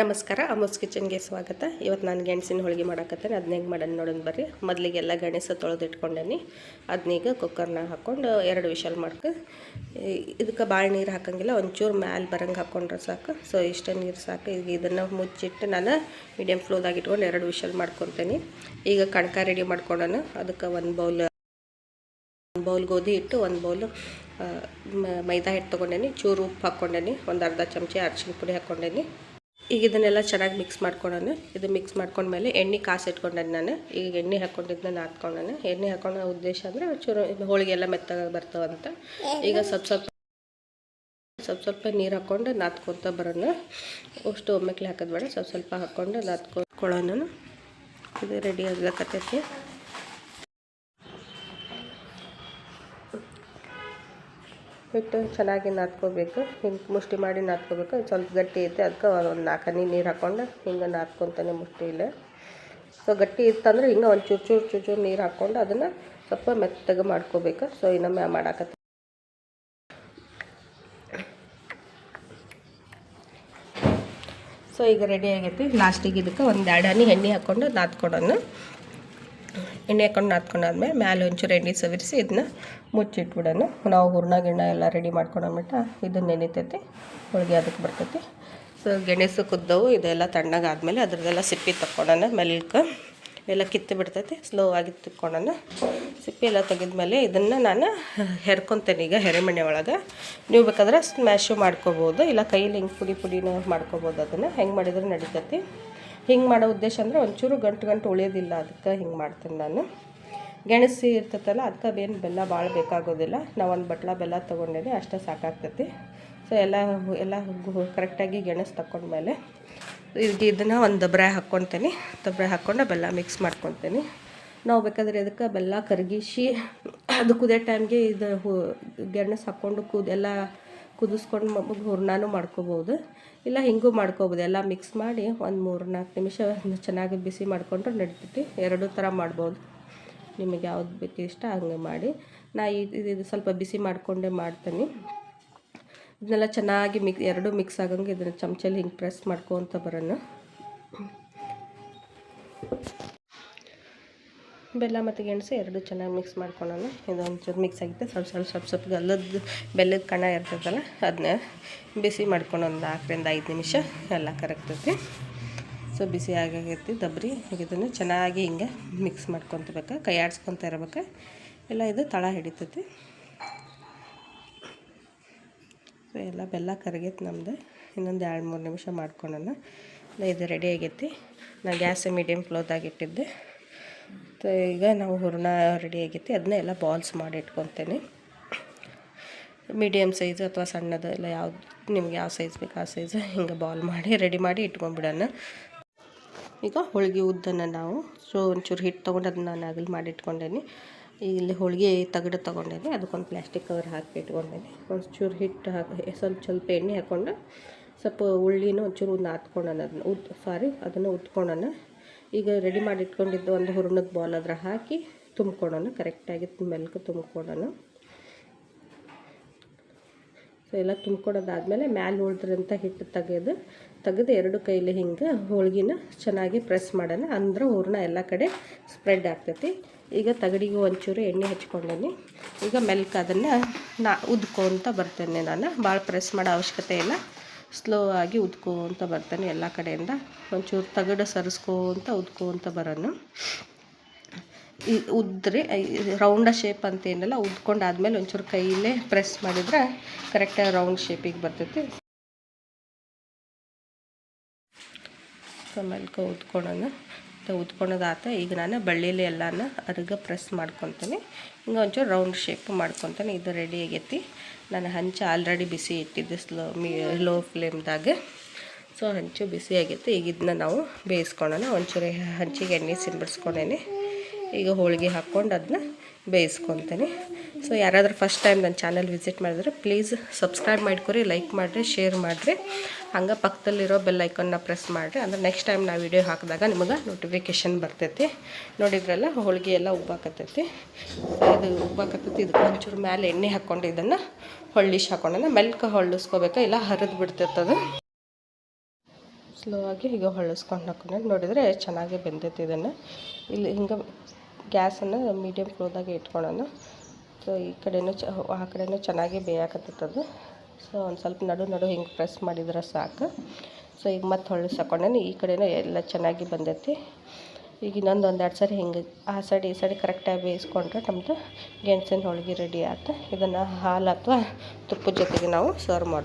ನಮಸ್ಕಾರ, ಅಮೋಸ್ ಕಿಚನ್ಗೆ ಸ್ವಾಗತ. ಇವತ್ತು ನಾನು ಗೆಣಸಿನ ಹೋಳಿಗೆ ಮಾಡಾಕತ್ತೇನೆ. ಅದನ್ನ ಹೆಂಗೆ ಮಾಡೋಣ ನೋಡೋಣ ಬರ್ರಿ. ಮೊದಲಿಗೆಲ್ಲ ಗಣೇಶ ತೊಳೆದು ಇಟ್ಕೊಂಡೇನಿ. ಅದನ್ನೀಗ ಕುಕ್ಕರ್ನ ಹಾಕ್ಕೊಂಡು ಎರಡು ವಿಷಲ್ ಮಾಡ್ಕೊ ಇದಕ್ಕೆ ಭಾಳ ನೀರು ಹಾಕಂಗಿಲ್ಲ, ಒಂಚೂರು ಮ್ಯಾಲೆ ಬರಂಗೆ ಹಾಕ್ಕೊಂಡ್ರೆ ಸಾಕು. ಸೊ ಇಷ್ಟ ನೀರು ಸಾಕು. ಈಗ ಇದನ್ನು ಮುಚ್ಚಿಟ್ಟು ನಾನು ಮೀಡಿಯಮ್ ಫ್ಲೋದಾಗ ಇಟ್ಕೊಂಡು ಎರಡು ವಿಷಲ್ ಮಾಡ್ಕೊತೇನೆ. ಈಗ ಕಣಕ ರೆಡಿ ಮಾಡ್ಕೊಂಡನು. ಅದಕ್ಕೆ ಒಂದು ಬೌಲ್ ಒಂದು ಬೌಲ್ ಗೋಧಿ ಹಿಟ್ಟು, ಒಂದು ಬೌಲ್ ಮೈದಾ ಹಿಟ್ಟು ತೊಗೊಂಡೇನಿ. ಚೂರು ಉಪ್ಪು ಹಾಕ್ಕೊಂಡೇನಿ ಒಂದು ಅರ್ಧ ಚಮಚ ಅರಿಶಿನ ಪುಡಿ ಹಾಕ್ಕೊಂಡೇನಿ ಈಗ ಇದನ್ನೆಲ್ಲ ಚೆನ್ನಾಗಿ ಮಿಕ್ಸ್ ಮಾಡ್ಕೊಳ್ಳೋಣ ಇದು ಮಿಕ್ಸ್ ಮಾಡ್ಕೊಂಡ್ಮೇಲೆ ಎಣ್ಣೆ ಕಾಸು ಇಟ್ಕೊಂಡೆ ನಾನು, ಈಗ ಎಣ್ಣೆ ಹಾಕ್ಕೊಂಡಿದ್ದನ್ನ ಹಾಕ್ಕೊಂಡಾನೆ ಎಣ್ಣೆ ಹಾಕೊಳ್ಳೋ ಉದ್ದೇಶ ಅಂದರೆ ಚೂರು ಇದು ಹೋಳಿಗೆ ಎಲ್ಲ ಮೆತ್ತಗೆ ಬರ್ತಾವಂತ. ಈಗ ಸ್ವಲ್ಪ ಸ್ವಲ್ಪ ಸ್ವಲ್ಪ ಸ್ವಲ್ಪ ನೀರು ಹಾಕ್ಕೊಂಡು ನಾದ್ಕೊತ ಬರೋಣ. ಅಷ್ಟು ಒಮ್ಮೆಕ್ಲೆ ಹಾಕೋದು ಬೇಡ, ಸ್ವಲ್ಪ ಸ್ವಲ್ಪ ಹಾಕ್ಕೊಂಡು ನಾದ್ಕೊಳ್ಳೋಣ ಇದು ರೆಡಿ ಆಗ್ಲಕತ್ತೈತಿ ಹಿಟ್ಟು ಚೆನ್ನಾಗಿ ನಾದ್ಕೋಬೇಕು. ಹಿಂಗೆ ಮುಷ್ಟಿ ಮಾಡಿ ನಾದ್ಕೋಬೇಕು. ಸ್ವಲ್ಪ ಗಟ್ಟಿ ಐತೆ ಅದಕ್ಕೆ ಒಂದು ನಾಲ್ಕು ಹನಿ ನೀರು ಹಾಕ್ಕೊಂಡು ಹಿಂಗೆ ನಾದ್ಕೊತಾನೆ ಇಲ್ಲ. ಸೊ ಗಟ್ಟಿ ಇತ್ತಂದ್ರೆ ಹಿಂಗೆ ಒಂದು ಚೂರು ಚೂರು ಚೂರು ಚೂರು ನೀರು ಹಾಕ್ಕೊಂಡು ಅದನ್ನು ಸ್ವಲ್ಪ ಮೆತ್ತಗೆ ಮಾಡ್ಕೋಬೇಕು. ಸೊ ಇನ್ನೊಮ್ಮೆ ಮಾಡಾಕತ್ತ. ಸೊ ಈಗ ರೆಡಿ ಆಗೈತಿ. ಲಾಸ್ಟಿಗೆ ಇದಕ್ಕೆ ಒಂದು ಎರಡು ಹನಿ, ಎಣ್ಣೆ ಹಾಕ್ಕೊಂಡು ನಾದ್ಕೊಡೋಣ. ಎಣ್ಣೆ ಹಾಕೊಂಡು ನಾದ್ಕೊಂಡಾದ್ಮೇಲೆ ಮ್ಯಾಲೆ ಒಂಚೂರು ಎಣ್ಣೆ ಸವರಿಸಿ ಇದನ್ನ ಮುಚ್ಚಿಟ್ಬಿಡೋಣ. ನಾವು ಹೂರ್ಣ ಗಿಣ್ಣ ಎಲ್ಲ ರೆಡಿ ಮಾಡ್ಕೊಂಡೋಗ್ಬಿಟ್ಟ ಇದನ್ನ ನೆನೀತೈತಿ, ಹೋಳಿಗೆ ಅದಕ್ಕೆ ಬರ್ತೈತಿ. ಸೊ ಗೆಣಸು ಕುದ್ದವು, ಇದೆಲ್ಲ ತಣ್ಣಗಾದ್ಮೇಲೆ ಅದ್ರದ್ದೆಲ್ಲ ಸಿಪ್ಪಿ ತಕ್ಕೊಳೋಣ ಮೆಲ್ಕ ಎಲ್ಲ ಕಿತ್ತು ಬಿಡ್ತೈತಿ ಸ್ಲೋ ಆಗಿ ತಿಕ್ಕೊಳ್ಳೋಣ ಸಿಪ್ಪಿ ಎಲ್ಲ ತೆಗೆದ್ಮೇಲೆ ಇದನ್ನು ನಾನು ಹೆರ್ಕೊತೇನೆ ಈಗ ಹೆರೆಮಣೆ ಒಳಗೆ. ನೀವು ಬೇಕಾದ್ರೆ ಸ್ಮ್ಯಾಶು ಮಾಡ್ಕೋಬೋದು, ಇಲ್ಲ ಕೈಲಿ ಹಿಂಗೆ ಪುಡಿ ಪುಡಿನೂ ಮಾಡ್ಕೋಬೋದು ಅದನ್ನು. ಹೆಂಗೆ ಮಾಡಿದ್ರೆ ನಡೀತೈತಿ. ಹಿಂಗೆ ಮಾಡೋ ಉದ್ದೇಶ ಅಂದರೆ ಒಂಚೂರು ಗಂಟು ಗಂಟು ಉಳಿಯೋದಿಲ್ಲ. ಅದಕ್ಕೆ ಹಿಂಗೆ ಮಾಡ್ತೀನಿ ನಾನು. ಗೆಣಸಿ ಇರ್ತೈತಲ್ಲ, ಅದಕ್ಕೆ ಏನು ಬೆಲ್ಲ ಭಾಳ ಬೇಕಾಗೋದಿಲ್ಲ. ನಾವು ಒಂದು ಬಟ್ಲ ಬೆಲ್ಲ ತೊಗೊಂಡೇನೆ ಅಷ್ಟೇ ಸಾಕಾಗ್ತೈತಿ. ಸೊ ಎಲ್ಲ ಎಲ್ಲ ಕರೆಕ್ಟಾಗಿ ಗೆಣಸು ತಗೊಂಡ್ಮೇಲೆ ಇದು, ಇದನ್ನು ಒಂದು ದಬ್ರೆ ಹಾಕ್ಕೊತೀನಿ. ದಬ್ರೆ ಹಾಕ್ಕೊಂಡು ಬೆಲ್ಲ ಮಿಕ್ಸ್ ಮಾಡ್ಕೊತೀನಿ. ನಾವು ಬೇಕಾದರೆ ಇದಕ್ಕೆ ಬೆಲ್ಲ ಕರಗಿಸಿ, ಅದು ಕುದಿಯೋ ಟೈಮ್ಗೆ ಇದು ಹೂ, ಗೆಣಸು ಹಾಕ್ಕೊಂಡು ಕೂದೆಲ್ಲ ಕುದಿಸ್ಕೊಂಡು ಹೂರ್ಣನೂ ಮಾಡ್ಕೋಬೋದು. ಇಲ್ಲ, ಹಿಂಗೂ ಮಾಡ್ಕೋಬೋದು. ಎಲ್ಲ ಮಿಕ್ಸ್ ಮಾಡಿ ಒಂದು ಮೂರು ನಾಲ್ಕು ನಿಮಿಷ ಚೆನ್ನಾಗಿ ಬಿಸಿ ಮಾಡಿಕೊಂಡ್ರೆ ನಡಿತೈತಿ. ಎರಡೂ ಥರ ಮಾಡ್ಬೋದು. ನಿಮಗೆ ಯಾವ್ದು ಬೇಕು ಇಷ್ಟ ಹಂಗೆ ಮಾಡಿ. ನಾ ಇದು ಇದು ಸ್ವಲ್ಪ ಬಿಸಿ ಮಾಡಿಕೊಂಡೇ ಮಾಡ್ತೀನಿ. ಇದನ್ನೆಲ್ಲ ಚೆನ್ನಾಗಿ ಮಿಕ್ ಎರಡೂ ಮಿಕ್ಸ್ ಆಗಂಗೆ ಇದನ್ನು ಚಮಚಲ್ಲಿ ಹಿಂಗೆ ಪ್ರೆಸ್ ಮಾಡ್ಕೊತ ಬರೋಣ. ಬೆಲ್ಲ ಮತ್ತು ಗೆಣಸು ಎರಡು ಚೆನ್ನಾಗಿ ಮಿಕ್ಸ್ ಮಾಡ್ಕೊಳ್ಳೋಣ ಇದೊಂಚೂರು ಮಿಕ್ಸ್ ಆಗಿತ್ತು. ಸ್ವಲ್ಪ ಸ್ವಲ್ಪ ಸ್ವಲ್ಪ ಸ್ವಲ್ಪ ಗಲ್ಲದ ಬೆಲ್ಲದ ಕಣ ಇರ್ತದಲ್ಲ ಅದನ್ನ ಬಿಸಿ ಮಾಡ್ಕೊಂಡು ಒಂದು ನಾಲ್ಕರಿಂದ ಐದು ನಿಮಿಷ. ಎಲ್ಲ ಕರಗ್ತೈತಿ ಸೊ ಬಿಸಿ ಆಗೈತಿ ದಬ್ರಿ. ಇದನ್ನು ಚೆನ್ನಾಗಿ ಹಿಂಗೆ ಮಿಕ್ಸ್ ಮಾಡ್ಕೊತಿರ್ಬೇಕು ಕೈ ಆಡ್ಸ್ಕೊತ ಇರ್ಬೇಕು. ಎಲ್ಲ ಇದು ತಳ ಹಿಡಿತೈತಿ. ಸೊ ಎಲ್ಲ ಬೆಲ್ಲ ಕರಗೈತಿ ನಮ್ಮದು ಇನ್ನೊಂದು ಎರಡು ಮೂರು ನಿಮಿಷ ಮಾಡ್ಕೊಳ್ಳೋಣ ಇದು ರೆಡಿ ಆಗೈತಿ. ನಾನು ಗ್ಯಾಸ್ ಮೀಡಿಯಮ್ ಫ್ಲೋದಾಗ ಇಟ್ಟಿದ್ದೆ. ಮತ್ತು ಈಗ ನಾವು ಹೂರ್ಣ ರೆಡಿ ಆಗೈತಿ ಅದನ್ನೆಲ್ಲ ಬಾಲ್ಸ್ ಮಾಡಿ ಇಟ್ಕೊತೇನೆ. ಮೀಡಿಯಮ್ ಸೈಜ್ ಅಥವಾ ಸಣ್ಣದು ಎಲ್ಲ ಯಾವ್ದು, ನಿಮ್ಗೆ ಯಾವ ಸೈಜ್ ಬೇಕು ಆ ಸೈಜ್ ಹಿಂಗೆ ಬಾಲ್ ಮಾಡಿ ರೆಡಿ ಮಾಡಿ ಇಟ್ಕೊಂಡ್ಬಿಡೋಣ ಈಗ ಹೋಳಿಗೆ ಉದ್ದನ್ನು ನಾವು ಸೊ ಒಂಚೂರು ಹಿಟ್ಟು ತೊಗೊಂಡು ಅದನ್ನ ನಾನು ಅಗಲ್ ಮಾಡಿ ಇಟ್ಕೊಂಡೇನಿ. ಇಲ್ಲಿ ಹೋಳಿಗೆ ತಗಡು ತೊಗೊಂಡೇನಿ. ಅದಕ್ಕೊಂದು ಪ್ಲಾಸ್ಟಿಕ್ ಕವರ್ ಹಾಕಿ ಇಟ್ಕೊಂಡೇನಿ. ಒಂಚೂರು ಹಿಟ್ಟು ಹಾಕಿ, ಸ್ವಲ್ಪ ಸ್ವಲ್ಪ ಎಣ್ಣೆ ಹಾಕ್ಕೊಂಡು ಸ್ವಲ್ಪ ಉಳ್ಳಿನೂ ಒಂಚೂರು ನಾದ್ಕೊಳ್ಳೋಣ ಅದನ್ನ ಉದ್ ಸಾರಿ ಅದನ್ನು ಉತ್ಕೊಳ್ಳೋಣ ಈಗ ರೆಡಿ ಮಾಡಿ ಇಟ್ಕೊಂಡಿದ್ದು ಒಂದು ಹೂರ್ಣದ ಬಾಲ್ ಅದ್ರ ಹಾಕಿ ತುಂಬ್ಕೊಳ್ಳೋಣ ಕರೆಕ್ಟಾಗಿ ಮೆಲ್ಕು ತುಂಬ್ಕೊಳ್ಳೋಣ ಸೊ ಎಲ್ಲ ತುಂಬ್ಕೊಡೋದಾದ್ಮೇಲೆ ಮ್ಯಾಲೆ ಉಳಿದ್ರಂಥ ಹಿಟ್ಟು ತೆಗೆದು ತೆಗೆದು ಎರಡು ಕೈಲಿ ಹಿಂಗೆ ಹೋಳ್ಗಿನ ಚೆನ್ನಾಗಿ ಪ್ರೆಸ್ ಮಾಡೋಣ. ಅಂದ್ರೆ ಹೂರ್ಣ ಎಲ್ಲ ಕಡೆ ಸ್ಪ್ರೆಡ್ ಆಗ್ತೈತಿ. ಈಗ ತಗಡಿಗೆ ಒಂಚೂರು ಎಣ್ಣೆ ಹಚ್ಕೊಂಡೇನಿ. ಈಗ ಮೆಲ್ಕ್ ಅದನ್ನು ನಾ ಉದ್ಕೊತ ಬರ್ತೇನೆ ನಾನು. ಭಾಳ ಪ್ರೆಸ್ ಮಾಡೋ ಅವಶ್ಯಕತೆ ಇಲ್ಲ. ಸ್ಲೋ ಆಗಿ ಉದ್ಕೋತ ಬರ್ತಾನೆ ಎಲ್ಲ ಕಡೆಯಿಂದ. ಒಂಚೂರು ತಗಡು ಸರಿಸ್ಕೋತ ಉದ್ಕೋತ ಬರೋನು. ಈ ಉದ್ರಿ ರೌಂಡ ಶೇಪ್ ಅಂತ ಏನಲ್ಲ ಉದ್ಕೊಂಡಾದ್ಮೇಲೆ ಒಂಚೂರು ಕೈಯಲ್ಲೇ ಪ್ರೆಸ್ ಮಾಡಿದ್ರೆ ಕರೆಕ್ಟಾಗಿ ರೌಂಡ್ ಶೇಪಿಗೆ ಬರ್ತೈತಿ. ಆಮೇಲೆ ಉದ್ಕೊಳ್ಳೋಣ ಉದ್ಕೊಳೋದಾತ ಈಗ ನಾನು ಬಳ್ಳಿಲಿ ಎಲ್ಲಾನ ಅರ್ಗ ಪ್ರೆಸ್ ಮಾಡ್ಕೊತೀನಿ. ಹಿಂಗೆ ಒಂಚೂರು ರೌಂಡ್ ಶೇಪ್ ಮಾಡ್ಕೊತೀನಿ. ಇದು ರೆಡಿ ಆಗೈತಿ. ನಾನು ಹಂಚು ಆಲ್ರೆಡಿ ಬಿಸಿ ಇಟ್ಟಿದ್ದೆ ಸ್ಲೋ ಮೀ ಲೋ ಫ್ಲೇಮ್ದಾಗ ಸೊ ಹಂಚು ಬಿಸಿ ಆಗೈತಿ. ಈಗ ಇದನ್ನ ನಾವು ಬೇಯಿಸ್ಕೊಳ್ಳೋಣ ಒಂಚೂರು ಹಂಚಿಗೆ ಎಣ್ಣೆ ಸಿಂಬಿಡ್ಸ್ಕೊಂಡೇನೆ ಈಗ ಹೋಳಿಗೆ ಹಾಕ್ಕೊಂಡು ಅದನ್ನ ಬೇಯಿಸ್ಕೊತೀನಿ. ಸೊ ಯಾರಾದರೂ ಫಸ್ಟ್ ಟೈಮ್ ನನ್ನ ಚಾನಲ್ ವಿಸಿಟ್ ಮಾಡಿದ್ರೆ ಪ್ಲೀಸ್ ಸಬ್ಸ್ಕ್ರೈಬ್ ಮಾಡ್ಕೊರಿ ಲೈಕ್ ಮಾಡಿರಿ ಶೇರ್ ಮಾಡಿರಿ. ಹಂಗೆ ಪಕ್ಕದಲ್ಲಿರೋ ಬೆಲ್ ಐಕನ್ನ ಪ್ರೆಸ್ ಮಾಡಿರಿ. ಅಂದ್ರೆ ನೆಕ್ಸ್ಟ್ ಟೈಮ್ ನಾವು ವಿಡಿಯೋ ಹಾಕಿದಾಗ ನಿಮಗೆ ನೋಟಿಫಿಕೇಶನ್ ಬರ್ತೈತಿ. ನೋಡಿದ್ರಲ್ಲ, ಹೋಳಿಗೆ ಎಲ್ಲ ಉಬ್ಬಾಕತ್ತೈತಿ. ಇದು ಉಬ್ಬಾಕತ್ತೈತಿ, ಇದಕ್ಕೆ ಒಂಚೂರು ಮೇಲೆ ಎಣ್ಣೆ ಹಾಕ್ಕೊಂಡು ಇದನ್ನು ಹೊಳ್ಳಿಶ್ ಹಾಕೊಂಡ ಮೆಲ್ಕ ಹೊಳ್ಳಿಸ್ಕೋಬೇಕು, ಇಲ್ಲ ಹರಿದು ಬಿಡ್ತೈತದು ಸ್ಲೋ ಆಗಿ ಈಗ ಹೊಳ್ಳಿಸ್ಕೊಂಡು ಹಾಕೊಂಡು ನೋಡಿದರೆ ಚೆನ್ನಾಗಿ ಬೆಂದೈತಿ ಇದನ್ನು. ಇಲ್ಲಿ ಹಿಂಗೆ ಗ್ಯಾಸನ್ನು ಮೀಡಿಯಮ್ ಫ್ಲೋದಾಗೆ ಇಟ್ಕೊಳ್ಳೋಣ ಸೊ ಈ ಕಡೆನೂ ಚ ಆ ಕಡೆಯೂ ಚೆನ್ನಾಗಿ ಬೇಯಾಕತ್ತದು ಸೊ, ಒಂದು ಸ್ವಲ್ಪ ನಡು ನಡು ಹಿಂಗೆ ಪ್ರೆಸ್ ಮಾಡಿದ್ರೆ ಸಾಕು. ಸೊ, ಈಗ ಮತ್ತೆ ಹೊಳ್ಳಿಸಿ ಹಾಕೊಂಡೇನಿ ಈ ಕಡೆನೂ ಎಲ್ಲ ಚೆನ್ನಾಗಿ ಬಂದೈತಿ. ಈಗ ಇನ್ನೊಂದು ಒಂದು ಎರಡು ಸರಿ ಹಿಂಗೆ, ಆ ಸೈಡ್, ಈ ಸೈಡ್ ಕರೆಕ್ಟಾಗಿ ಬೇಯಿಸ್ಕೊಂಡ್ರೆ ನಮ್ಮದು ಗೆಣಸಿನ ಹೋಳಿಗೆ ರೆಡಿ ಆಯ್ತು ಇದನ್ನು ಹಾಲು ಅಥವಾ ತುಪ್ಪದ ಜೊತೆಗೆ ನಾವು ಸರ್ವ್ ಮಾಡ್ಬೋದು